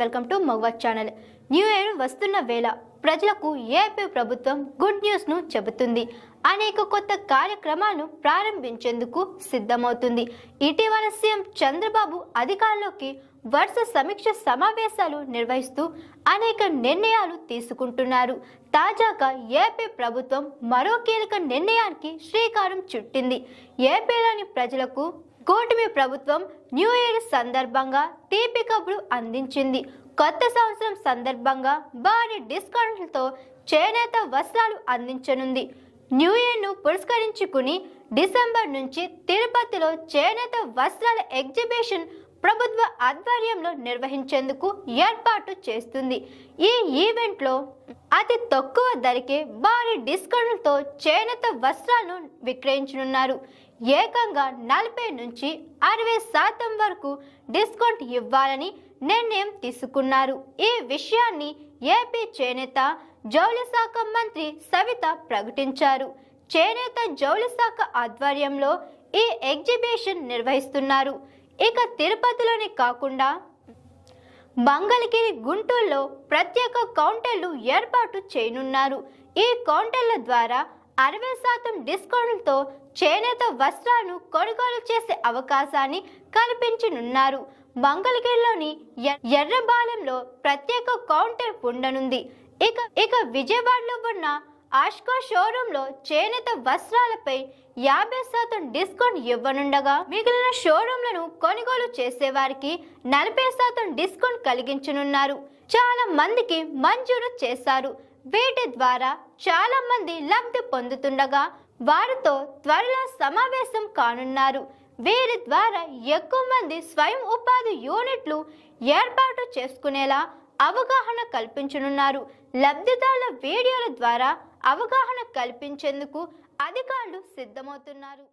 Welcome to Magava channel. New year వస్తున్న వేళ ప్రజలకు ఏపీ ప్రభుత్వం గుడ్ న్యూస్ను చెబుతుంది. అనేక కొత్త కార్యక్రమాలను ప్రారంభించేందుకు సిద్ధమవుతుంది. ఇటీవల సీఎం చంద్రబాబు అధికారంలోకి వరుస సమీక్ష సమావేశాలు నిర్వహిస్తూ అనేక నిర్ణయాలు తీసుకుంటున్నారు. తాజాగా ఏపీ ప్రభుత్వం మరో కీలక నిర్ణయానికి శ్రీకారం చుట్టింది. ఏపీలోని ప్రజలకు కూటమి ప్రభుత్వం న్యూ ఇయర్ సందర్భంగా తీపి కబురు అందించింది. కొత్త సంవత్సరం సందర్భంగా భారీ డిస్కౌంట్లతో చేనేత వస్త్రాలు అందించనుంది. న్యూ ఇయర్ను పురస్కరించుకుని డిసెంబర్ నుంచి తిరుపతిలో చేనేత వస్త్రాల ఎగ్జిబిషన్ ప్రభుత్వ ఆధ్వర్యంలో నిర్వహించేందుకు ఏర్పాటు చేస్తుంది. ఈ ఈవెంట్లో అతి తక్కువ ధరకే భారీ డిస్కౌంట్లతో చేనేత వస్త్రాలను విక్రయించనున్నారు. ఏకంగా నలభై నుంచి అరవై శాతం వరకు డిస్కౌంట్ ఇవ్వాలని నిర్ణయం తీసుకున్నారు. ఈ విషయాన్ని ఏపీ చేనేత జౌళి శాఖ మంత్రి సవిత ప్రకటించారు. చేనేత జౌళి శాఖ ఆధ్వర్యంలో ఈ ఎగ్జిబిషన్ నిర్వహిస్తున్నారు. ఇక తిరుపతిలోనే కాకుండా మంగళగిరి గుంటూరులో ప్రత్యేక కౌంటర్లు ఏర్పాటు చేయనున్నారు. ఈ కౌంటర్ల ద్వారా అరవై శాతం డిస్కౌంట్లతో చేనేత వస్త్రాలను కొనుగోలు చేసే అవకాశాన్ని కల్పించనున్నారు. మంగళగిరిలోని ఎ- ఎర్రబాలెంలో ప్రత్యేక కౌంటర్ ఉండనుంది. ఇక ఇక విజయవాడలో ఉన్న ఆష్కో షోరూంలో చేనేత వస్త్రాలపై యాభై శాతం డిస్కౌంట్ ఇవ్వనుండగా మిగిలిన షోరూంలను కొనుగోలు చేసేవారికి నలభై శాతం డిస్కౌంట్ కలిగించనున్నారు. చాలా మందికి మంజూరు చేశారు. వీటి ద్వారా చాలా మంది లబ్ధి పొందుతుండగా వారితో త్వరలో సమావేశం కానున్నారు. వీరి ద్వారా ఎక్కువ మంది స్వయం ఉపాధి యూనిట్లు ఏర్పాటు చేసుకునేలా అవగాహన కల్పించనున్నారు. లబ్ధిదారుల వీడియోల ద్వారా అవగాహన కల్పించేందుకు అధికారులు సిద్ధమవుతున్నారు.